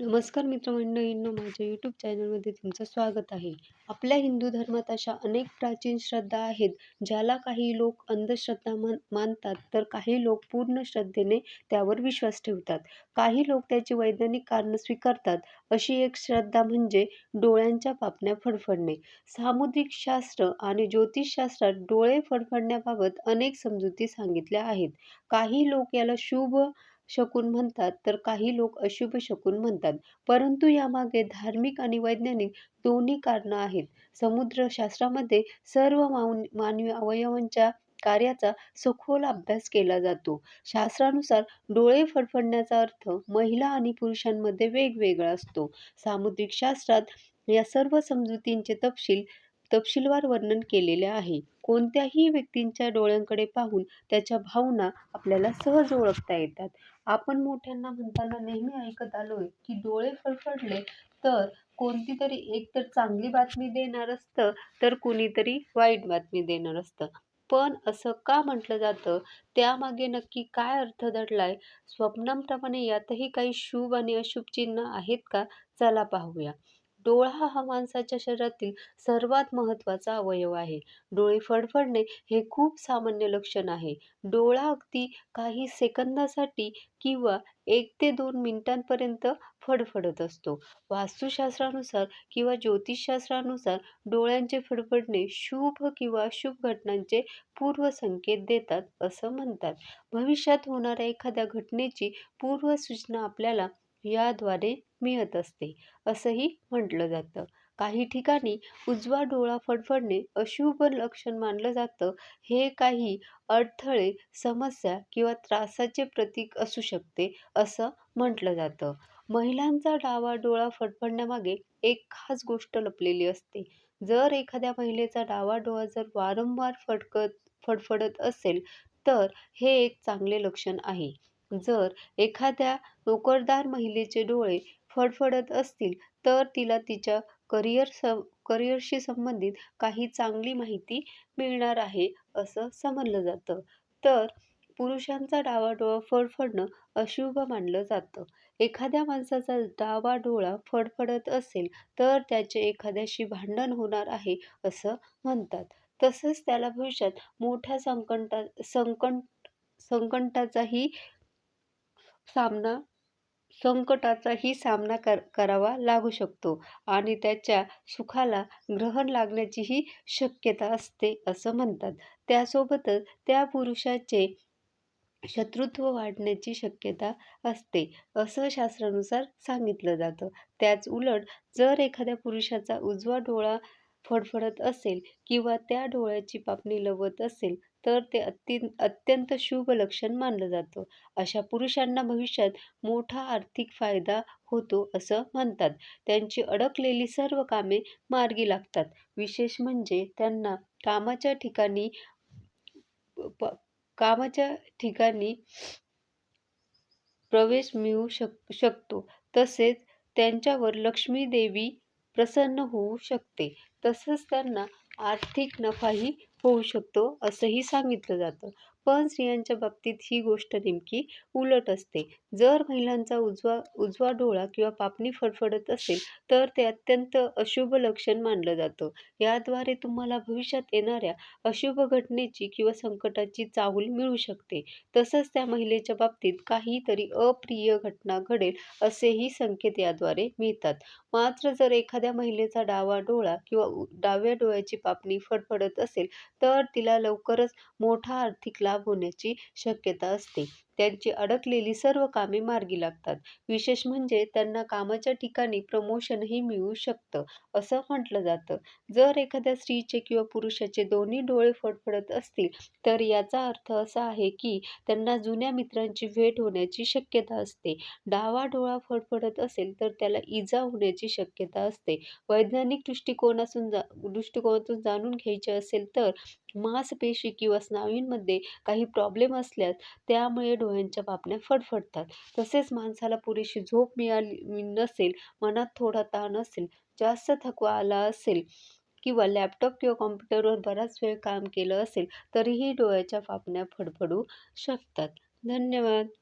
नमस्कार मित्रमंडळींनो माझ्या यूट्यूब चॅनलमध्ये तुमचं स्वागत आहे. आपल्या हिंदू धर्मात अशा अनेक प्राचीन श्रद्धा आहेत ज्याला काही लोक अंधश्रद्धा मान मानतात तर काही लोक पूर्ण श्रद्धेने त्यावर विश्वास ठेवतात. काही लोक त्याची वैज्ञानिक कारणं स्वीकारतात अशी एक श्रद्धा म्हणजे डोळ्यांच्या पापण्या फडफडणे. सामुद्रिक शास्त्र आणि ज्योतिषशास्त्रात डोळे फडफडण्याबाबत अनेक समजुती सांगितल्या आहेत. काही लोक याला शुभ शकून म्हणतात तर काही लोक अशुभ शकून म्हणतात. परंतु यामागे धार्मिक आणि वैज्ञानिक दोन्ही कारणं आहेत. समुद्रशास्त्रामध्ये सर्व मावन मानवी अवयवांच्या कार्याचा सखोल अभ्यास केला जातो. शास्त्रानुसार डोळे फडफडण्याचा अर्थ महिला आणि पुरुषांमध्ये वेगवेगळा असतो. सामुद्रिक शास्त्रात या सर्व समजुतींचे तपशील तपशीलवार वर्णन केलेले आहे. कोणत्याही व्यक्तींच्या डोळ्यांकडे पाहून त्याच्या भावना आपल्याला सहज ओळखता येतात. आपण मोठ्यांना म्हणताना नेहमी ऐकत आलोय की डोळे फडफडले तर कोणती तरी एक तर चांगली बातमी देणार असतं तर कुणीतरी वाईट बातमी देणार असतं. पण असं का म्हटलं जातं? त्यामागे नक्की काय अर्थ दडलाय? स्वप्नांप्रमाणे यातही काही शुभ आणि अशुभ चिन्ह आहेत का? चला पाहूया. डोळा हा माणसाच्या शरीरातील सर्वात महत्त्वाचा अवयव आहे. डोळे फडफडणे हे खूप सामान्य लक्षण आहे. डोळा अगदी काही सेकंदासाठी किंवा एक ते दोन मिनिटांपर्यंत फडफडत असतो. वास्तुशास्त्रानुसार किंवा ज्योतिषशास्त्रानुसार डोळ्यांचे फडफडणे शुभ किंवा अशुभ घटनांचे पूर्वसंकेत देतात असं म्हणतात. भविष्यात होणाऱ्या एखाद्या घटनेची पूर्वसूचना आपल्याला याद्वारे मिळत असते असंही म्हटलं जातं. काही ठिकाणी उजवा डोळा फडफडणे अशुभ लक्षण मानलं जातं. हे काही अडथळे समस्या किंवा त्रासाचे प्रतीक असू शकते असं म्हटलं जातं. महिलांचा डावा डोळा फडफडण्यामागे एक खास गोष्ट लपलेली असते. जर एखाद्या महिलेचा डावा डोळा जर वारंवार फडकत फडफडत असेल तर हे एक चांगले लक्षण आहे. जर एखाद्या नोकरदार महिलेचे डोळे फडफडत असतील तर तिला तिच्या करिअर स करिअरशी संबंधित काही चांगली माहिती मिळणार आहे असं समजलं जातं. तर पुरुषांचा डावा डोळा फडफडणं अशुभ मानलं जातं. एखाद्या माणसाचा डावा डोळा फडफडत असेल तर त्याचे एखाद्याशी भांडण होणार आहे असं म्हणतात. तसंच त्याला भविष्यात मोठ्या संकटा संकट संकटाचाही सामना संकटाचाही सामना कर करावा लागू शकतो आणि त्याच्या सुखाला ग्रहण लागण्याचीही शक्यता असते असं म्हणतात. त्यासोबतच त्या पुरुषाचे शत्रुत्व वाढण्याची शक्यता असते असं शास्त्रानुसार सांगितलं जातं. त्याच उलट जर एखाद्या पुरुषाचा उजवा डोळा फडफडत असेल किंवा त्या डोळ्याची पापणी लवत असेल तर ते अति अत्यंत शुभ लक्षण मानलं जातं. अशा पुरुषांना भविष्यात मोठा आर्थिक फायदा होतो असं म्हणतात. त्यांची अडकलेली सर्व कामे मार्गी लागतात. विशेष म्हणजे त्यांना कामाच्या ठिकाणी कामाच्या ठिकाणी प्रवेश मिळू शक शकतो. तसेच त्यांच्यावर लक्ष्मी देवी प्रसन्न होऊ शकते. तसंच त्यांना आर्थिक नफाही होऊ शकतो असंही सांगितलं जातं. पण स्त्रियांच्या बाबतीत ही गोष्ट नेमकी उलट असते. जर महिलांचा उजवा उजवा डोळा किंवा पापणी फडफडत असेल तर ते अत्यंत अशुभ लक्षण मानलं जातं. याद्वारे तुम्हाला भविष्यात येणाऱ्या अशुभ घटनेची किंवा संकटाची चाहूल मिळू शकते. तसंच त्या महिलेच्या बाबतीत काहीतरी अप्रिय घटना घडेल असेही संकेत याद्वारे मिळतात. मात्र जर एखाद्या महिलेचा डावा डोळा किंवा डाव्या डोळ्याची पापणी फडफडत असेल तर तिला लवकरच मोठा आर्थिक लाभ होण्याची शक्यता असते. त्यांची अडकलेली सर्व कामे मार्गी लागतात. विशेष म्हणजे त्यांना कामाच्या ठिकाणी प्रमोशनही मिळू शकतं असं म्हटलं जातं. जर एखाद्या स्त्रीचे किंवा पुरुषाचे दोन्ही डोळे फडफडत असतील तर याचा अर्थ असा आहे की त्यांना जुन्या मित्रांची भेट होण्याची शक्यता असते. डावा डोळा फडफडत असेल तर त्याला इजा होण्याची शक्यता असते. वैज्ञानिक दृष्टिकोनातून जा दृष्टिकोनातून जाणून घ्यायचे असेल तर मांसपेशी किंवा स्नायूंमध्ये काही प्रॉब्लेम असल्यास त्यामुळे डोळ्यांच्या पापण्या फडफडतात. तसेच माणसाला पुरेशी झोप मिळाली नसेल मनात थोडा ताण असेल जास्त थकवा आला असेल किंवा लॅपटॉप किंवा कॉम्प्युटरवर बराच वेळ काम केलं असेल तरीही डोळ्याच्या पापण्या फडफडू शकतात. धन्यवाद.